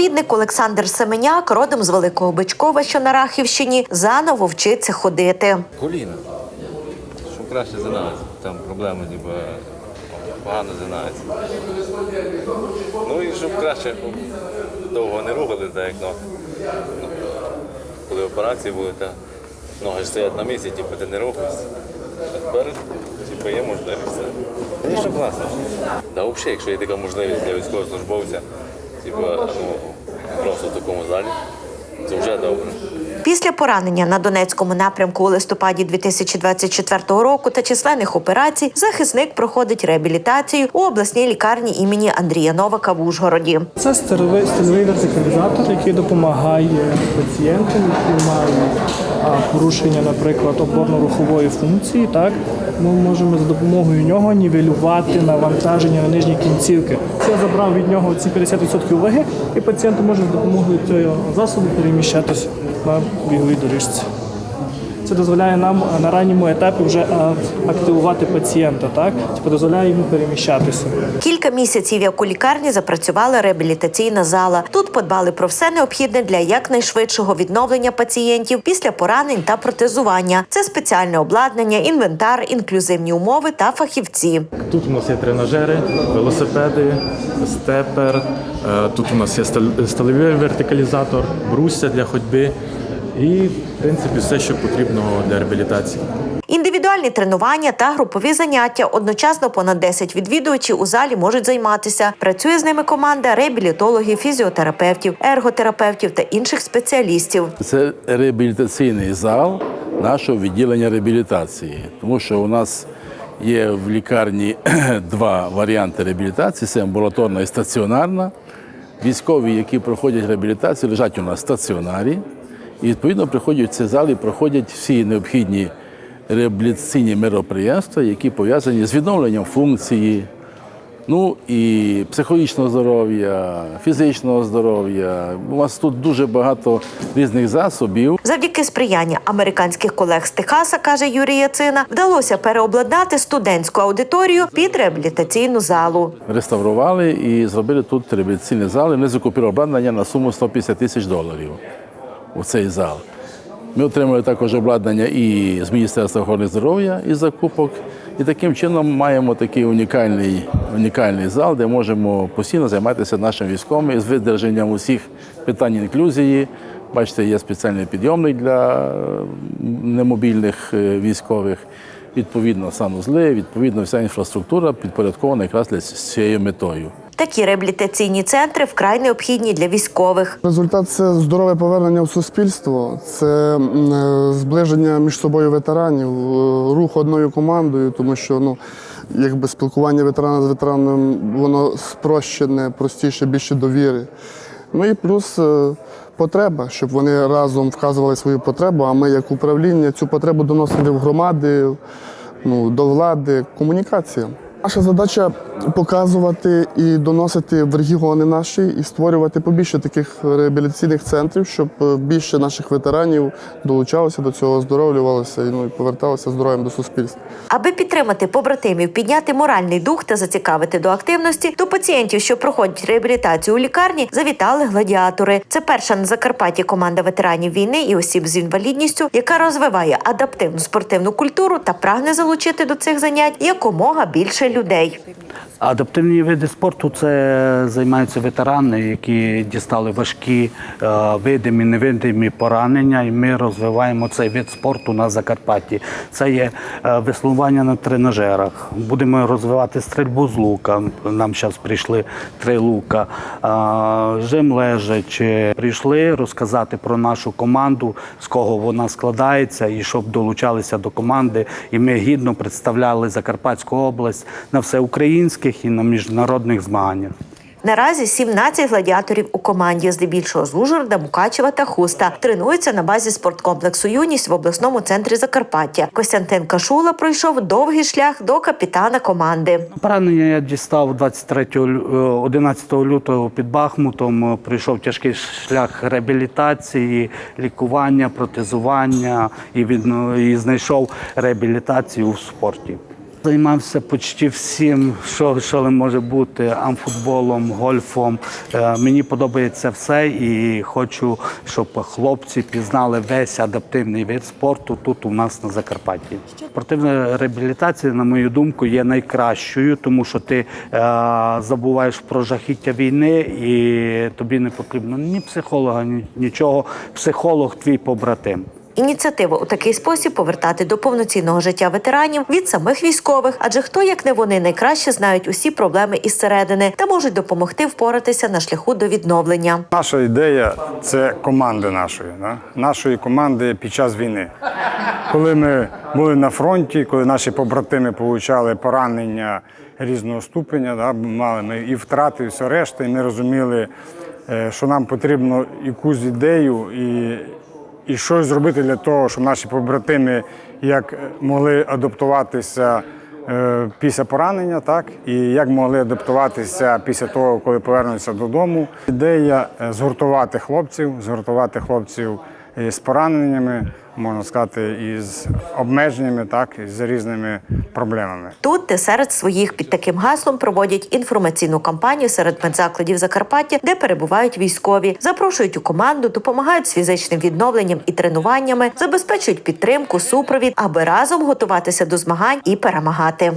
Розвідник Олександр Семеняк, родом з Великого Бичкова, що на Рахівщині, заново вчиться ходити. Коліна. Щоб краще займатися. Там проблеми, ніби погано займається. Ну і щоб краще довго не рухали, так як ноги. Ну, коли операції були, то ноги ж стоять на місці, типу ти не рухаєшся. А тепер типу, є можливість. Звісно, класно. Да, взагалі, якщо є така можливість для військовослужбовця, типу, ну, просто в такому залі, це вже добре. Після поранення на Донецькому напрямку у листопаді 2024 року та численних операцій захисник проходить реабілітацію у обласній лікарні імені Андрія Новака в Ужгороді. Це стильовий, вертикалізатор, який допомагає пацієнтам, які мають порушення, наприклад, опорно-рухової функції. Так ми можемо за допомогою нього нівелювати навантаження на нижні кінцівки. Це забрав від нього ці 50% ваги, і пацієнт може за допомогою цього засобу переміщатися на біговій доріжці. Це дозволяє нам на ранньому етапі вже активувати пацієнта, так тобто дозволяє йому переміщатися. Кілька місяців, як у лікарні, запрацювала реабілітаційна зала. Тут подбали про все необхідне для якнайшвидшого відновлення пацієнтів після поранень та протезування. Це спеціальне обладнання, інвентар, інклюзивні умови та фахівці. Тут у нас є тренажери, велосипеди, степер. е, Тут у нас є стал- сталевий вертикалізатор, брусся для ходьби і, в принципі, все, що потрібно для реабілітації. Індивідуальні тренування та групові заняття одночасно понад 10 відвідувачів у залі можуть займатися. Працює з ними команда реабілітологів, фізіотерапевтів, ерготерапевтів та інших спеціалістів. Це реабілітаційний зал нашого відділення реабілітації, тому що у нас є в лікарні два варіанти реабілітації: це амбулаторна і стаціонарна. Військові, які проходять реабілітацію, лежать у нас в стаціонарі, і відповідно приходять в цей зал і проходять всі необхідні реабілітаційні мероприємства, які пов'язані з відновленням функції, Ну і психологічного здоров'я, фізичного здоров'я. У вас тут дуже багато різних засобів. Завдяки сприяння американських колег з Техаса, каже Юрій Яцина, вдалося переобладнати студентську аудиторію під реабілітаційну залу. Реставрували і зробили тут реабілітаційний зал. І Ми закупили обладнання на суму 150 тисяч доларів у цей зал. Ми отримали також обладнання і з Міністерства охорони здоров'я і закупок. І таким чином маємо такий унікальний, унікальний зал, де можемо постійно займатися нашим військовим з видержанням усіх питань інклюзії. Бачите, є спеціальний підйомник для е, немобільних е, військових. Відповідно, санузли, відповідно, вся інфраструктура підпорядкована якраз для цією метою. Такі реабілітаційні центри вкрай необхідні для військових. Результат це здорове повернення в суспільство, це е, зближення між собою ветеранів, е, рух одною командою, тому що ну, якби спілкування ветерана з ветераном воно спрощене, простіше, більше довіри. Ну і плюс е, потреба, щоб вони разом вказували свою потребу, а ми, як управління, цю потребу доносили в громади, ну, до влади, комунікація. Наша задача показувати і доносити в регіони наші і створювати побільше таких реабілітаційних центрів, щоб е, більше наших ветеранів долучалося до цього, оздоровлювалося і ну, і поверталося здоров'ям до суспільства. Аби підтримати побратимів, підняти моральний дух та зацікавити до активності, до пацієнтів, що проходять реабілітацію у лікарні, завітали гладіатори. Це перша на Закарпатті команда ветеранів війни і осіб з інвалідністю, яка розвиває адаптивну спортивну культуру та прагне залучити до цих занять якомога більше людей. Адаптивні види спорту це займаються ветерани, які дістали важкі е, видимі, невидимі поранення, і ми розвиваємо цей вид спорту на Закарпатті. Це є е, веслування на тренажерах. Будемо розвивати стрільбу з лука. Нам зараз прийшли три лука. Е, Жим лежачи. Прийшли розказати про нашу команду, з кого вона складається, і щоб долучалися до команди. І ми гідно представляли Закарпатську область на всеукраїнських і на міжнародних змаганнях. Наразі 17 гладіаторів у команді, здебільшого з Ужгорода, Мукачева та Хуста, тренуються на базі спорткомплексу Юність в обласному центрі Закарпаття. Костянтин Кашула пройшов довгий шлях до капітана команди. Поранення я дістав 23 лю- е, 11 лютого під Бахмутом. Пройшов тяжкий шлях реабілітації, лікування, протезування і, відно- і знайшов реабілітацію в спорті. Займався почти всім, що, що може бути амфутболом, гольфом. Е, мені подобається все і хочу, щоб хлопці пізнали весь адаптивний вид спорту тут у нас на Закарпатті. Спортивна реабілітація, на мою думку, є найкращою, тому що ти е, забуваєш про жахіття війни, і тобі не потрібно ні психолога, ні нічого. Психолог твій побратим. Ініціатива у такий спосіб повертати до повноцінного життя ветеранів від самих військових, адже хто як не вони найкраще знають усі проблеми із середини та можуть допомогти впоратися на шляху до відновлення. Наша ідея це команди нашої, да? нашої команди під час війни. Коли ми були на фронті, коли наші побратими отримали поранення різного ступеня, да? мали ми і втрати, і все решта, і ми розуміли, е, що нам потрібно якусь ідею і, і щось зробити для того, щоб наші побратими як могли адаптуватися е, після поранення, так і як могли адаптуватися після того, коли повернуться додому. Ідея е, згуртувати хлопців, згуртувати хлопців е, з пораненнями, можна сказати, із обмеженнями, так і з різними проблемами. Тут серед своїх під таким гаслом проводять інформаційну кампанію серед медзакладів Закарпаття, де перебувають військові, запрошують у команду, допомагають з фізичним відновленням і тренуваннями, забезпечують підтримку, супровід, аби разом готуватися до змагань і перемагати.